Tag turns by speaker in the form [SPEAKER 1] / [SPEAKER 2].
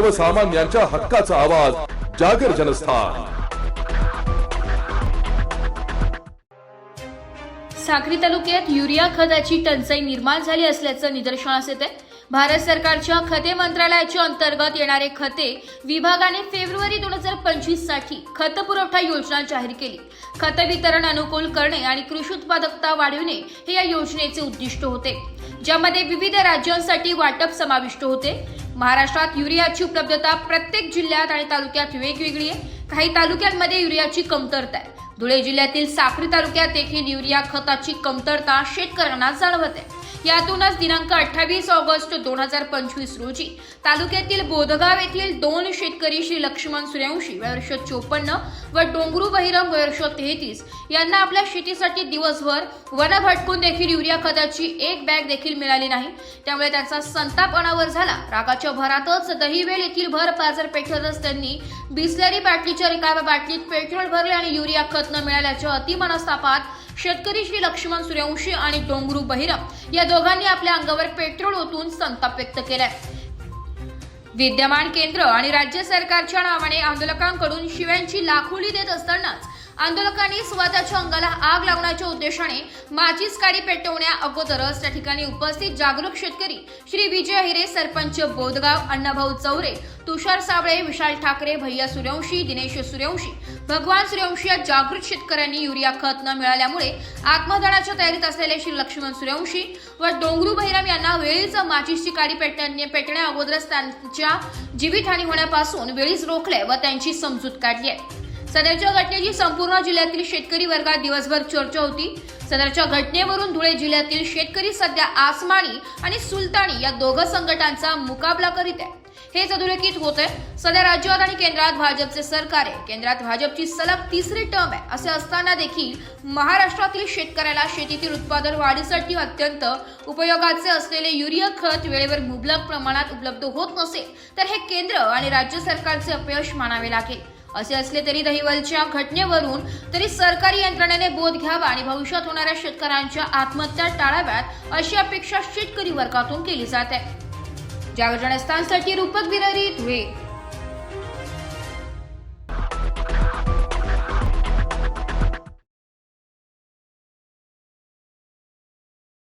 [SPEAKER 1] सर्वसामान्यांच्या हक्काचा आवाज जागर जनस्थान.
[SPEAKER 2] साक्री तालुक्यात युरिया खताची टंचाई निर्माण झाली असल्याचं निदर्शनास येते भारत सरकारच्या खते मंत्रालयाच्या अंतर्गत येणारे खते विभागाने फेब्रुवारी दोन हजार पंचवीससाठी खत पुरवठा योजना जाहीर केली. खत वितरण अनुकूल करणे आणि कृषी उत्पादकता वाढविणे हे या योजनेचे उद्दिष्ट होते. ज्यामध्ये विविध राज्यांसाठी वाटप समाविष्ट होते. महाराष्ट्रात युरियाची उपलब्धता प्रत्येक जिल्ह्यात आणि तालुक्यात वेगवेगळी आहे. काही तालुक्यांमध्ये युरियाची कमतरता आहे. धुळे जिल्ह्यातील साक्री तालुक्यात देखील युरिया खताची कमतरता शेतकऱ्यांना जाणवत आहे. यातूनच दिनांक अठ्ठावीस ऑगस्ट दोन हजार पंचवीस रोजी तालुक्यातील बोधगाव येथील दोन शेतकरी श्री लक्ष्मण सूर्यवंशी वर्ष चोपन्न व डोंगरू बहिरम वर्ष तेहतीस यांना आपल्या शेतीसाठी दिवसभर वन भटकून देखील युरिया खताची एक बॅग देखील मिळाली नाही. त्यामुळे त्यांचा संताप अनावर झाला. रागाच्या भरातच दहीवेल येथील भर बाजारपेठेतच त्यांनी बिसलेरी बाटलीच्या रिकाव्या बाटलीत पेट्रोल भरले आणि युरिया खत न मिळाल्याच्या अतिमनस्तापात शेतकरी श्री लक्ष्मण सूर्यवंशी आणि डोंगरू बहिरम या दोघांनी आपल्या अंगावर पेट्रोल ओतून संताप व्यक्त केलाय. विद्यमान केंद्र आणि राज्य सरकारच्या नावाने आंदोलकांकडून शिव्यांची लाखोली देत असतानाच आंदोलकांनी स्वतःच्या अंगाला आग लावण्याच्या उद्देशाने माझीच गाडी पेटवण्या अगोदरच त्या ठिकाणी उपस्थित जागरूक शेतकरी श्री विजय हिरे सरपंच बोधगाव अण्णाभाऊ चौरे तुषार साबळे विशाल ठाकरे भैया सूर्यवंशी दिनेश सूर्यवंशी भगवान सूर्यवंशी या जागृत शेतकऱ्यांनी युरिया खत न मिळाल्यामुळे आत्मदानाच्या तयारीत असलेले श्री लक्ष्मण सूर्यवंशी व डोंगरू भैरम यांना वेळीच माचीसची काडी पेटण्या पेटण्या अगोदरच त्यांच्या जीवितहानी होण्यापासून वेळीच रोखले व त्यांची समजूत काढली आहे. सदरच्या घटनेची संपूर्ण जिल्ह्यातील शेतकरी वर्गात दिवसभर चर्चा होती. सदरच्या घटनेवरून धुळे जिल्ह्यातील शेतकरी सध्या आसमानी आणि सुलतानी या दोघं संघटनांचा मुकाबला करीत आहे हेच अधोरेखित होत आहे. सध्या राज्यात आणि केंद्रात भाजपचे सरकार आहे. केंद्रात भाजपची सलग तिसरी टर्म आहे. असे असताना देखील महाराष्ट्रातील शेतकऱ्याला शेतीतील उत्पादन वाढीसाठी अत्यंत उपयोगाचे असलेले युरिया खत वेळेवर मुबलक प्रमाणात उपलब्ध होत नसेल तर हे केंद्र आणि राज्य सरकारचे अपयश मानावे लागेल. असे असले तरी दहिवलच्या घटनेवरून तरी सरकारी यंत्रणेने बोध घ्यावा आणि भविष्यात होणाऱ्या शेतकऱ्यांच्या आत्महत्या टाळाव्यात अशी अपेक्षा शेतकरी वर्गातून केली जात. आहे जागरणस्थानसाठी रूपक बिरारी धुळे.